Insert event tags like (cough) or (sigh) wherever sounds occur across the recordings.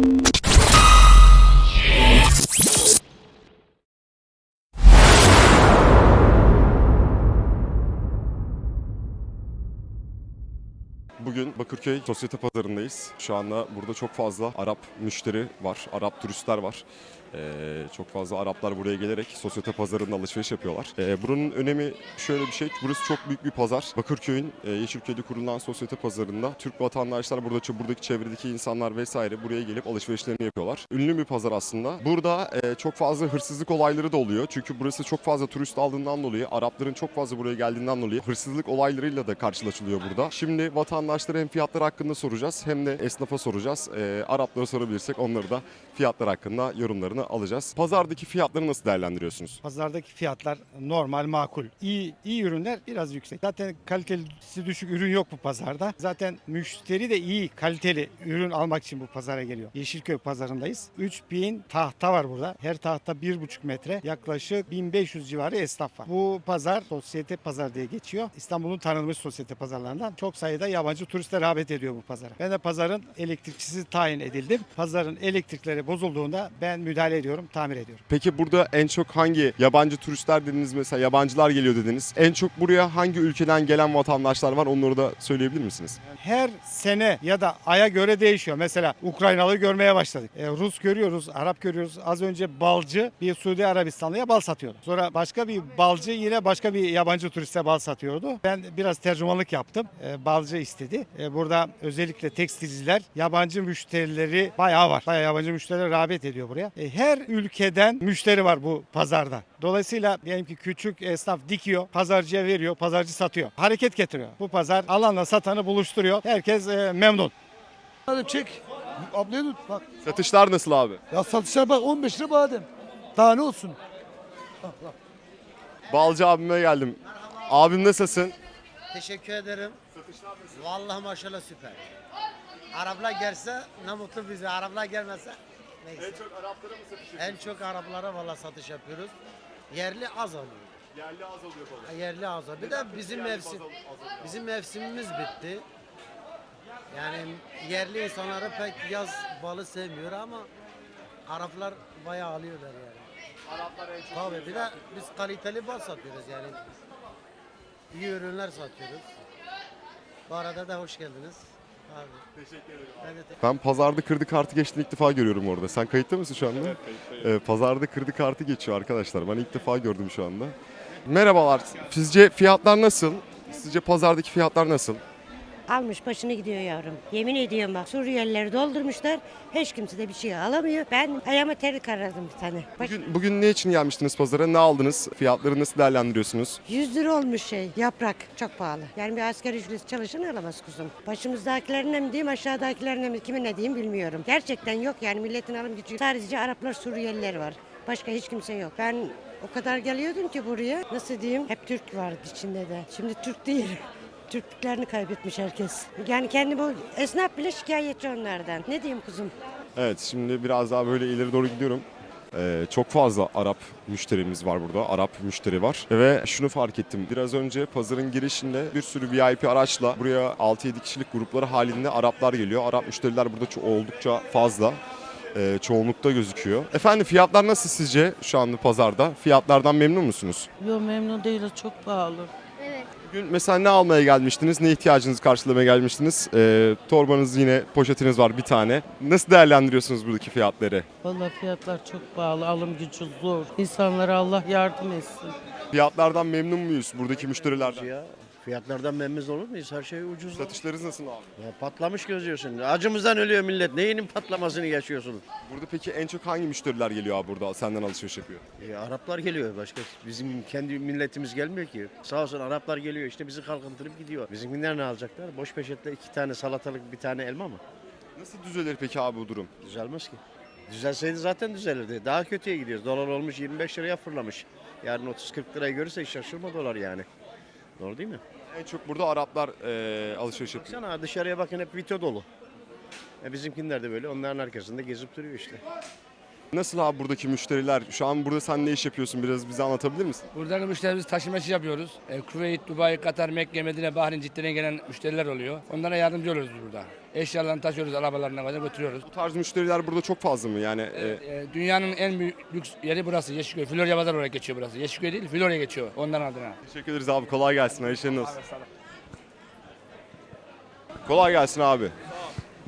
Bugün Bakırköy Sosyete Pazarı'ndayız. Şu anda burada çok fazla Arap müşteri var, Arap turistler var. Ee, çok fazla Araplar buraya gelerek sosyete pazarında alışveriş yapıyorlar. Ee, buranın önemi şöyle bir şey. Burası çok büyük bir pazar. Bakırköy'ün e, Yeşilköy'de kurulan sosyete pazarında Türk vatandaşlar burada buradaki çevredeki insanlar vesaire buraya gelip alışverişlerini yapıyorlar. Ünlü bir pazar aslında. Burada e, çok fazla hırsızlık olayları da oluyor. Çünkü burası çok fazla turist aldığından dolayı, Arapların çok fazla buraya geldiğinden dolayı hırsızlık olaylarıyla da karşılaşılıyor burada. Şimdi vatandaşlara hem fiyatlar hakkında soracağız hem de esnafa soracağız. E, Araplara sorabilirsek onları da fiyatlar hakkında yorumlarını alacağız. Pazardaki fiyatları nasıl değerlendiriyorsunuz? Pazardaki fiyatlar normal, makul. İyi, iyi ürünler biraz yüksek. Zaten kalitesi düşük ürün yok bu pazarda. Zaten müşteri de iyi, kaliteli ürün almak için bu pazara geliyor. Yeşilköy pazarındayız. 3000 tahta var burada. Her tahta 1,5 metre. Yaklaşık 1500 civarı esnaf var. Bu pazar sosyete pazar diye geçiyor. İstanbul'un tanınmış sosyete pazarlarından. Çok sayıda yabancı turistler rağbet ediyor bu pazara. Ben de pazarın elektrikçisi tayin edildim. Pazarın elektrikleri bozulduğunda ben müdahale ediyorum, tamir ediyorum. Peki burada en çok hangi yabancı turistler dediniz mesela yabancılar geliyor dediniz. En çok buraya hangi ülkeden gelen vatandaşlar var onları da söyleyebilir misiniz? Her sene ya da aya göre değişiyor. Mesela Ukraynalı görmeye başladık. E, Rus görüyoruz, Arap görüyoruz. Az önce balcı bir Suudi Arabistanlıya bal satıyordu. Sonra başka bir balcı yine başka bir yabancı turiste bal satıyordu. Ben biraz tercümanlık yaptım. E, balcı istedi. E, burada özellikle tekstilciler yabancı müşterileri bayağı var. Bayağı yabancı müşteriler rağbet ediyor buraya. E, her ülkeden müşteri var bu pazarda. Dolayısıyla diyelim ki küçük esnaf dikiyor, pazarcıya veriyor, pazarcı satıyor. Hareket getiriyor. Bu pazar alanla satanı buluşturuyor. Herkes e, memnun. Hadi çek. Ablaya tut bak. Satışlar nasıl abi? Ya satışa bak 15 lira badem. Daha ne olsun? Balcı abime geldim. Abim nasılsın? Teşekkür ederim. Vallahi maşallah süper. Araplar gelse ne mutlu bize. Araplar gelmezse neyse. çok Araplara mı satış En çok Araplara vallahi satış yapıyoruz. Yerli az alıyor. Yerli az oluyor Ha, Yerli az alıyor. Bir de bizim mevsim bizim mevsimimiz bitti. Yani yerli insanları pek yaz balı sevmiyor ama Araplar bayağı alıyorlar yani. Araplar en çok Tabii bir de biz kaliteli bal satıyoruz yani. İyi ürünler satıyoruz. Bu arada da hoş geldiniz. Abi. Teşekkür ederim. Ben pazarda kredi kartı geçtiğini ilk defa görüyorum orada. Sen kayıtta mısın şu anda? Evet kayıttayım. pazarda kredi kartı geçiyor arkadaşlar. Ben ilk defa gördüm şu anda. Merhabalar. Sizce fiyatlar nasıl? Sizce pazardaki fiyatlar nasıl? Almış başını gidiyor yavrum. Yemin ediyorum bak Suriyelileri doldurmuşlar. Hiç kimse de bir şey alamıyor. Ben ayağıma terik aradım bir tane. Baş... Bugün, bugün ne için gelmiştiniz pazara? Ne aldınız? Fiyatları nasıl değerlendiriyorsunuz? 100 lira olmuş şey yaprak çok pahalı. Yani bir asgari ücret çalışan alamaz kuzum. Başımızdakilerine mi diyeyim aşağıdakilerine mi kime ne diyeyim bilmiyorum. Gerçekten yok yani milletin alım gücü. Sadece Araplar Suriyeliler var. Başka hiç kimse yok. Ben o kadar geliyordum ki buraya. Nasıl diyeyim? Hep Türk vardı içinde de. Şimdi Türk değil. Türklüklerini kaybetmiş herkes. Yani kendi bu esnaf bile şikayetçi onlardan. Ne diyeyim kuzum? Evet şimdi biraz daha böyle ileri doğru gidiyorum. Ee, çok fazla Arap müşterimiz var burada. Arap müşteri var. Ve şunu fark ettim. Biraz önce pazarın girişinde bir sürü VIP araçla buraya 6-7 kişilik grupları halinde Araplar geliyor. Arap müşteriler burada ço- oldukça fazla. Ee, çoğunlukta gözüküyor. Efendim fiyatlar nasıl sizce şu anda pazarda? Fiyatlardan memnun musunuz? Yok memnun değiliz çok pahalı. Bugün mesela ne almaya gelmiştiniz? Ne ihtiyacınızı karşılamaya gelmiştiniz? Ee, torbanız yine poşetiniz var bir tane. Nasıl değerlendiriyorsunuz buradaki fiyatları? Vallahi fiyatlar çok pahalı, alım gücü zor. İnsanlara Allah yardım etsin. Fiyatlardan memnun muyuz buradaki müşterilerden? Ya fiyatlardan memnun olur muyuz? Her şey ucuz. Satışlarınız nasıl abi? Ya patlamış gözüyorsun. Acımızdan ölüyor millet. Neyinin patlamasını yaşıyorsun? Burada peki en çok hangi müşteriler geliyor abi burada senden alışveriş yapıyor? E, Araplar geliyor başka. Bizim kendi milletimiz gelmiyor ki. Sağ olsun Araplar geliyor işte bizi kalkındırıp gidiyor. Bizimkiler ne alacaklar? Boş peşetle iki tane salatalık bir tane elma mı? Nasıl düzelir peki abi bu durum? Düzelmez ki. Düzelseydi zaten düzelirdi. Daha kötüye gidiyoruz. Dolar olmuş 25 liraya fırlamış. Yarın 30-40 liraya görürse şaşırma dolar yani. Doğru değil mi? En çok burada Araplar eee, alışveriş yapıyor. Baksana dışarıya bakın hep vito dolu. E bizimkiler de böyle onların arkasında gezip duruyor işte. Nasıl abi buradaki müşteriler? Şu an burada sen ne iş yapıyorsun? Biraz bize anlatabilir misin? Buradaki müşterimiz taşıma işi yapıyoruz. E, Kuveyt, Dubai, Katar, Mekke, Medine, Bahreyn, Cidde'den gelen müşteriler oluyor. Onlara yardımcı oluyoruz biz burada. Eşyalarını taşıyoruz, arabalarına kadar götürüyoruz. Bu tarz müşteriler burada çok fazla mı? Yani e, E, dünyanın en büyük lüks yeri burası Yeşilköy. Florya Pazar olarak geçiyor burası. Yeşilköy değil, Florya geçiyor. Ondan adına. teşekkür ederiz abi. Kolay gelsin. Hayırlı işlerin olsun. Kolay gelsin abi.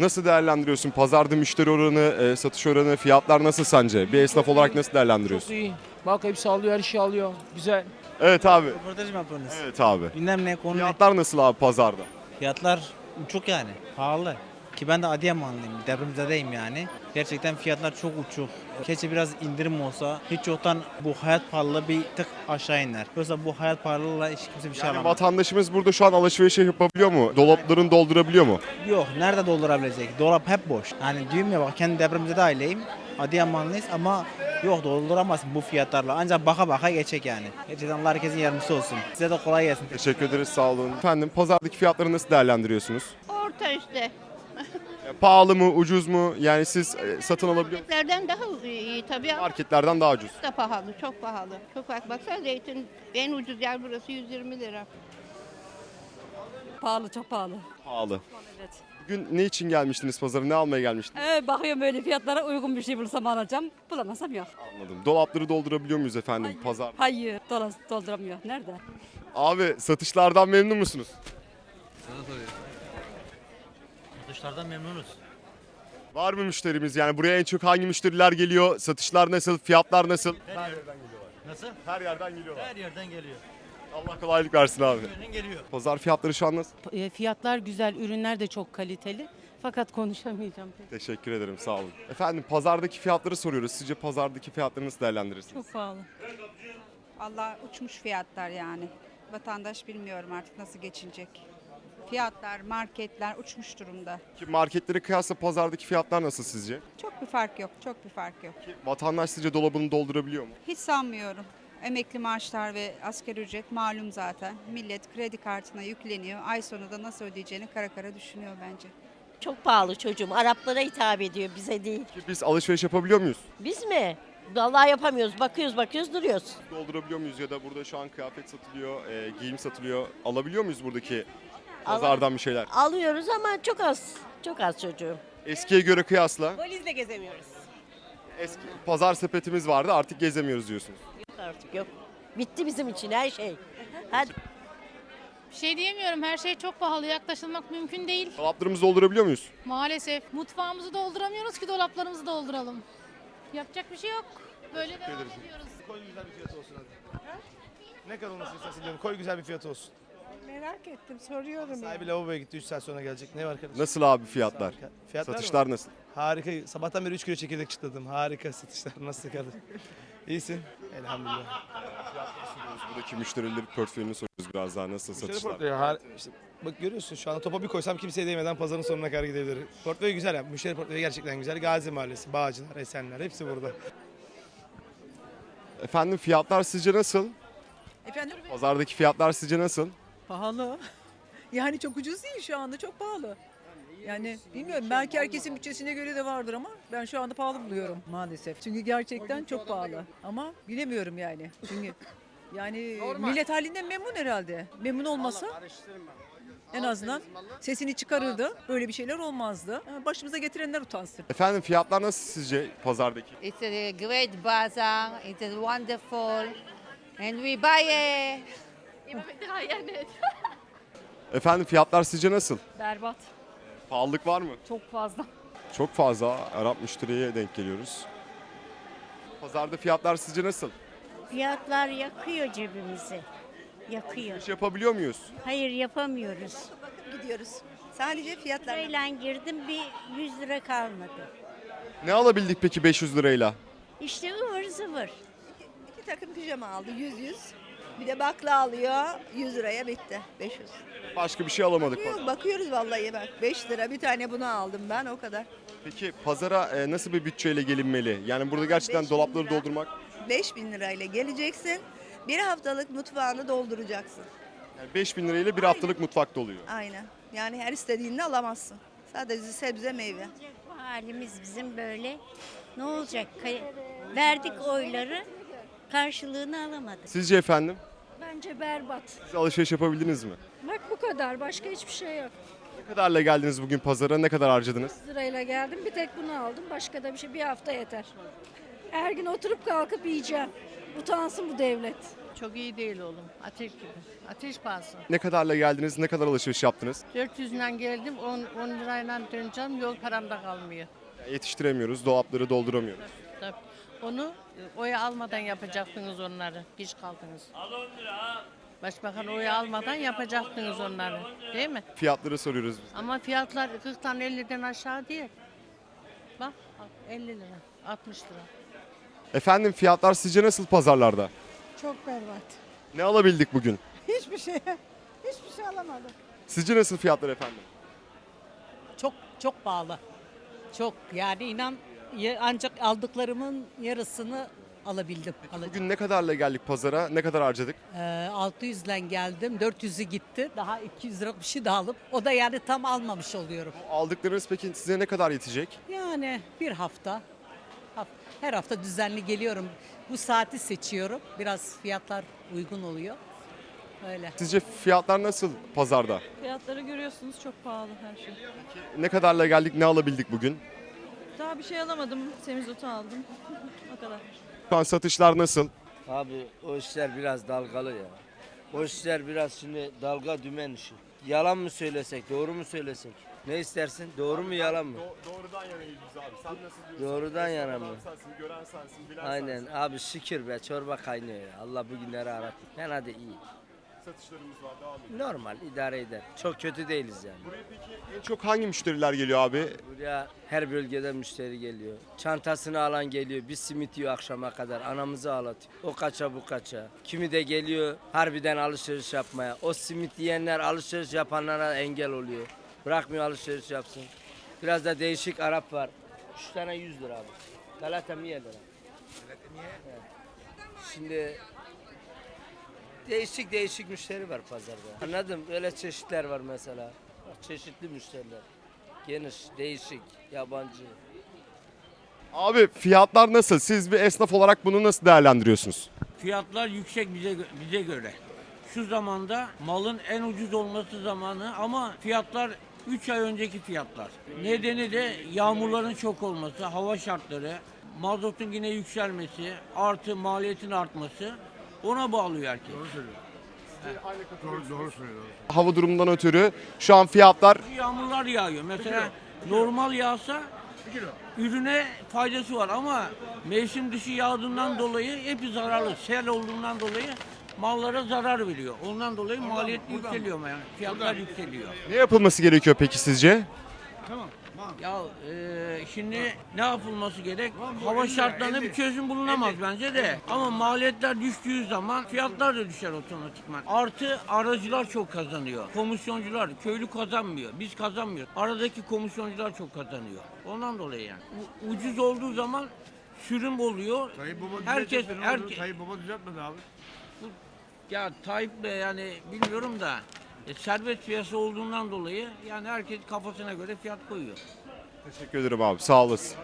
Nasıl değerlendiriyorsun? Pazarda müşteri oranı, e, satış oranı, fiyatlar nasıl sence? Bir esnaf olarak nasıl değerlendiriyorsun? iyi. Bak hepsi alıyor, her şeyi alıyor. Güzel. Evet abi. Röportaj mı yapıyorsunuz? Evet abi. Bilmem ne konu ne? Fiyatlar nasıl abi pazarda? Fiyatlar uçuk yani. Pahalı. Ki ben de Adıyamanlıyım. Depremzedeyim yani. Gerçekten fiyatlar çok uçuk. Keşke biraz indirim olsa. Hiç yoktan bu hayat pahalılığı bir tık aşağı iner. Yoksa bu hayat pahalılığıyla hiç kimse bir şey Yani alamaz. vatandaşımız burada şu an alışveriş yapabiliyor mu? Dolaplarını doldurabiliyor mu? Yok nerede doldurabilecek? Dolap hep boş. Hani diyorum ya bak kendi depremzede aileyim. Adıyamanlıyız ama yok dolduramazsın bu fiyatlarla. Ancak baka baka geçecek yani. Gerçekten Allah herkesin yardımcısı olsun. Size de kolay gelsin. Teşekkür ederiz sağ olun. Efendim pazardaki fiyatları nasıl değerlendiriyorsunuz? Orta işte. (laughs) E, pahalı mı, ucuz mu? Yani siz e, satın alabiliyor musunuz? Marketlerden daha iyi tabii ama Marketlerden daha ucuz. da pahalı, çok pahalı. Çok bak baksana zeytin en ucuz yer burası 120 lira. Pahalı çok pahalı. Pahalı. Evet. Bugün ne için gelmiştiniz pazara? Ne almaya gelmiştiniz? Ee, bakıyorum böyle fiyatlara uygun bir şey bulursam alacağım. Bulamazsam yok. Anladım. Dolapları doldurabiliyor muyuz efendim pazar? Hayır dola- dolduramıyor. Nerede? Abi satışlardan memnun musunuz? Satışlardan memnunuz. Var mı müşterimiz? Yani buraya en çok hangi müşteriler geliyor? Satışlar nasıl? Fiyatlar nasıl? Nasıl? Her yerden geliyorlar. Her yerden geliyor. Allah kolaylık versin abi. geliyor. Pazar fiyatları şu an nasıl? E, Fiyatlar güzel, ürünler de çok kaliteli. Fakat konuşamayacağım pek. Teşekkür ederim sağ olun. Efendim pazardaki fiyatları soruyoruz. Sizce pazardaki fiyatları nasıl değerlendirirsiniz? Çok pahalı. Allah uçmuş fiyatlar yani. Vatandaş bilmiyorum artık nasıl geçinecek. Fiyatlar, marketler uçmuş durumda. Ki marketlere kıyasla pazardaki fiyatlar nasıl sizce? Çok bir fark yok, çok bir fark yok. Ki vatandaş sizce dolabını doldurabiliyor mu? Hiç sanmıyorum. Emekli maaşlar ve asgari ücret malum zaten. Millet kredi kartına yükleniyor. Ay sonu da nasıl ödeyeceğini kara kara düşünüyor bence. Çok pahalı çocuğum. Araplara hitap ediyor bize değil. Ki biz alışveriş yapabiliyor muyuz? Biz mi? Vallahi yapamıyoruz. Bakıyoruz bakıyoruz duruyoruz. Doldurabiliyor muyuz ya da burada şu an kıyafet satılıyor, e, giyim satılıyor. Alabiliyor muyuz buradaki pazardan bir şeyler? Alıyoruz ama çok az. Çok az çocuğum. Eskiye göre kıyasla Valizle gezemiyoruz. eski pazar sepetimiz vardı artık gezemiyoruz diyorsunuz. Yok artık yok. Bitti bizim için her şey. Hadi. Bir şey diyemiyorum. Her şey çok pahalı. Yaklaşılmak mümkün değil. Dolaplarımızı doldurabiliyor muyuz? Maalesef. Mutfağımızı dolduramıyoruz ki dolaplarımızı dolduralım. Yapacak bir şey yok. Böyle devam ediyoruz. Koy güzel bir fiyat olsun hadi. Ne kadar olmasını istersin diyorum. Koy güzel bir fiyat olsun. Merak ettim. Soruyorum Sahibi lavaboya gitti 3 saat sonra gelecek. Ne var kardeşim? Nasıl abi fiyatlar? Fiyatlar mı? Satışlar nasıl? Harika. Sabahtan beri 3 kilo çekirdek çıtladım. Harika satışlar. Nasıl kardeşim? İyisin. Elhamdülillah. Buradaki müşterileri portföyünü soruyoruz biraz daha nasıl Müşteri satışlar? portföyü har- işte bak görüyorsun şu anda topa bir koysam kimseye değmeden pazarın sonuna kadar gidebilir. Portföy güzel ya. Müşteri portföyü gerçekten güzel. Gazi Mahallesi, Bağcılar, Esenler hepsi burada. Efendim fiyatlar sizce nasıl? Efendim? Pazardaki fiyatlar sizce nasıl? Pahalı. (laughs) Yani çok ucuz değil şu anda çok pahalı. Yani bilmiyorum belki herkesin bütçesine göre de vardır ama ben şu anda pahalı buluyorum maalesef. Çünkü gerçekten çok pahalı. Ama bilemiyorum yani. Çünkü yani millet halinden memnun herhalde. Memnun olmasa en azından sesini çıkarırdı. Böyle bir şeyler olmazdı. Başımıza getirenler utansın. Efendim fiyatlar nasıl sizce pazardaki? It's a great bazaar. It is wonderful. And we buy a... Efendim fiyatlar sizce nasıl? Berbat. Pahalılık var mı? Çok fazla. Çok fazla Arap müşteriye denk geliyoruz. Pazarda fiyatlar sizce nasıl? Fiyatlar yakıyor cebimizi. Yakıyor. İş yapabiliyor muyuz? Hayır yapamıyoruz. Gidiyoruz. Sadece fiyatlar. Lirayla girdim bir 100 lira kalmadı. Ne alabildik peki 500 lirayla? İşte ıvır zıvır. İki takım pijama aldı 100 100. Bir de bakla alıyor 100 liraya bitti 500. Başka bir şey alamadık. Bakıyoruz, bakıyoruz vallahi bak 5 lira bir tane bunu aldım ben o kadar. Peki pazara e, nasıl bir bütçeyle gelinmeli? Yani burada gerçekten 500 dolapları lira. doldurmak 5000 lirayla geleceksin. Bir haftalık mutfağını dolduracaksın. yani 5000 lirayla bir haftalık mutfak doluyor. Aynen. Yani her istediğini alamazsın. Sadece sebze meyve. Bu halimiz bizim böyle. Ne olacak? Kay- Verdik oyları, karşılığını alamadık. Sizce efendim? Bence berbat. Siz alışveriş yapabildiniz mi? Bak bu kadar. Başka hiçbir şey yok. Ne kadarla geldiniz bugün pazara? Ne kadar harcadınız? Lirayla geldim. Bir tek bunu aldım. Başka da bir şey. Bir hafta yeter. Her gün oturup kalkıp yiyeceğim. Utansın bu devlet. Çok iyi değil oğlum. Ateş gibi. Ateş pahası. Ne kadarla geldiniz? Ne kadar alışveriş yaptınız? 400'den geldim 10, 10 lirayla döneceğim. Yol param da kalmıyor. Yani yetiştiremiyoruz, dolapları dolduramıyoruz. Tabii. Onu oya almadan yapacaktınız onları. Geç kaldınız. Başbakan oya almadan yapacaktınız onları. Değil mi? Fiyatları soruyoruz biz. Ama fiyatlar 40'tan 50'den aşağı değil. Bak 50 lira, 60 lira. Efendim fiyatlar sizce nasıl pazarlarda? Çok berbat. Ne alabildik bugün? Hiçbir şey. (laughs) Hiçbir şey alamadım. Sizce nasıl fiyatlar efendim? Çok çok pahalı. Çok yani inan ancak aldıklarımın yarısını alabildim. Bugün ne kadarla geldik pazara? Ne kadar harcadık? 600'den geldim. 400'ü gitti. Daha 200 lira bir şey daha alıp o da yani tam almamış oluyorum. Aldıklarınız peki size ne kadar yetecek? Yani bir hafta. haf- Her hafta düzenli geliyorum. Bu saati seçiyorum. Biraz fiyatlar uygun oluyor. Öyle. Sizce fiyatlar nasıl pazarda? Fiyatları görüyorsunuz çok pahalı her şey. Ne kadarla geldik, ne alabildik bugün? Daha bir şey alamadım. Semizotu aldım. o kadar. Şu an satışlar nasıl? Abi o işler biraz dalgalı ya. O işler biraz şimdi dalga dümen işi. Yalan mı söylesek, doğru mu söylesek? Ne istersin? Doğru mu yalan mı? Doğrudan yanayız biz abi. Sen nasıl Doğrudan yana mı? sensin, gören sensin, bilen Aynen abi şükür be çorba kaynıyor ya. Allah bugünleri arattı. Fena da iyi. Satışlarımız var, devam ediyor. Normal idare eder. Çok kötü değiliz yani. Buraya peki en çok hangi müşteriler geliyor abi? Buraya her bölgeden müşteri geliyor. Çantasını alan geliyor. Bir simit yiyor akşama kadar. Anamızı ağlatıyor. O kaça bu kaça. Kimi de geliyor harbiden alışveriş yapmaya. O simit yiyenler alışveriş yapanlara engel oluyor. Bırakmıyor alışveriş yapsın. Biraz da değişik Arap var. 3 tane 100 lira abi. Galata miye lira. Şimdi değişik değişik müşteri var pazarda. Anladım. Öyle çeşitler var mesela. Bak, Çeşitli müşteriler. Geniş, değişik, yabancı. Abi fiyatlar nasıl? Siz bir esnaf olarak bunu nasıl değerlendiriyorsunuz? Fiyatlar yüksek bize bize göre. Şu zamanda malın en ucuz olması zamanı ama fiyatlar 3 ay önceki fiyatlar. Nedeni de yağmurların çok olması, hava şartları, mazotun yine yükselmesi, artı maliyetin artması ona bağlıyor herkes. Hava durumundan ötürü şu an fiyatlar Yağmurlar yağıyor. Mesela normal yağsa ürüne faydası var ama mevsim dışı yağdığından dolayı hep zararlı. Sel olduğundan dolayı mallara zarar veriyor. Ondan dolayı maliyet yükseliyor yani. Fiyatlar yükseliyor. ne yapılması gerekiyor peki sizce? Ya e, şimdi ne yapılması gerek? Hava şartlarına bir çözüm bulunamaz bence de. Ama maliyetler düştüğü zaman fiyatlar da düşer otomatikman. Artı aracılar çok kazanıyor. Komisyoncular, köylü kazanmıyor. Biz kazanmıyoruz. Aradaki komisyoncular çok kazanıyor. Ondan dolayı yani. U- ucuz olduğu zaman sürüm oluyor. Herkes, herkes, Tayyip Baba düzeltmedi abi. ya Tayyip Bey yani bilmiyorum da e, serbest piyasa olduğundan dolayı yani herkes kafasına göre fiyat koyuyor. Teşekkür ederim abi sağ olasın.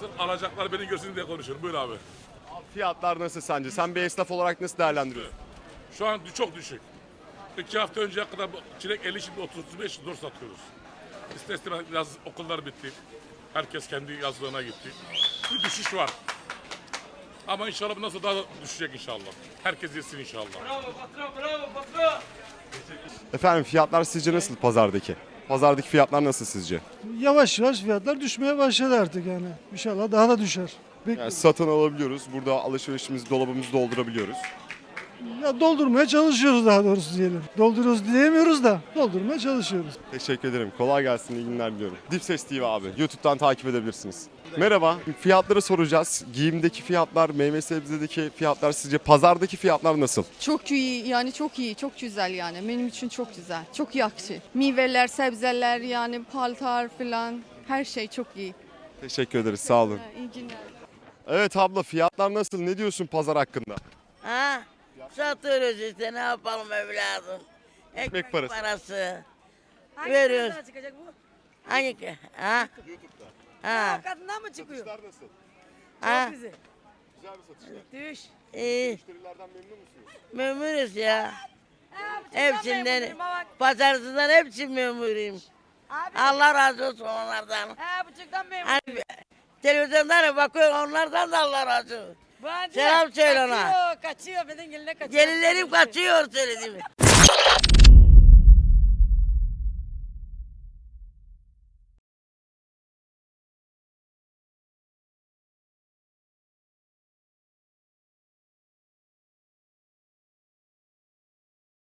Sırf alacaklar beni görsün diye konuşuyorum. Buyur abi. Fiyatlar nasıl sence? Sen bir esnaf olarak nasıl değerlendiriyorsun? Şu an çok düşük. İki hafta önceye kadar bu çilek 50 şimdi 35 zor satıyoruz. İster istemez yaz okullar bitti. Herkes kendi yazlığına gitti. Bir düşüş var. Ama inşallah bu nasıl daha da düşecek inşallah. Herkes yesin inşallah. Efendim fiyatlar sizce nasıl pazardaki? Pazardaki fiyatlar nasıl sizce? Yavaş yavaş fiyatlar düşmeye başladı artık yani. İnşallah daha da düşer. Yani satın alabiliyoruz. Burada alışverişimizi, dolabımızı doldurabiliyoruz. Ya doldurmaya çalışıyoruz daha doğrusu diyelim. Dolduruyoruz diyemiyoruz da doldurmaya çalışıyoruz. Teşekkür ederim. Kolay gelsin. iyi günler diliyorum. Dip Ses TV abi. YouTube'dan takip edebilirsiniz. Merhaba. Fiyatları soracağız. Giyimdeki fiyatlar, meyve sebzedeki fiyatlar sizce pazardaki fiyatlar nasıl? Çok iyi yani çok iyi çok güzel yani benim için çok güzel çok yakıcı. Meyveler sebzeler yani paltar falan her şey çok iyi. Teşekkür ederiz. Sağ olun. İyi günler. Evet abla fiyatlar nasıl? Ne diyorsun pazar hakkında? Ha? Satıyoruz işte ne yapalım evladım. Ekmek parası. parası. Veriyoruz. çıkacak bu? Hangi? Ha? YouTube'da. Ha. Kadından mı çıkıyor? Satışlar nasıl? Ha? Güzel. Güzel bir satışlar. Düş. İyi. Müşterilerden memnun musunuz? Memuruz ya. Hepsinden. Pazarcıdan hepsi memuruyum. Allah razı olsun onlardan. Ha buçuktan memnun. Hani televizyondan bakıyorum onlardan da Allah razı olsun. Selam söyle ona. Kaçıyor, kaçıyor. Benim geline kaçıyor. Gelinlerim kaçıyor söylediğimi.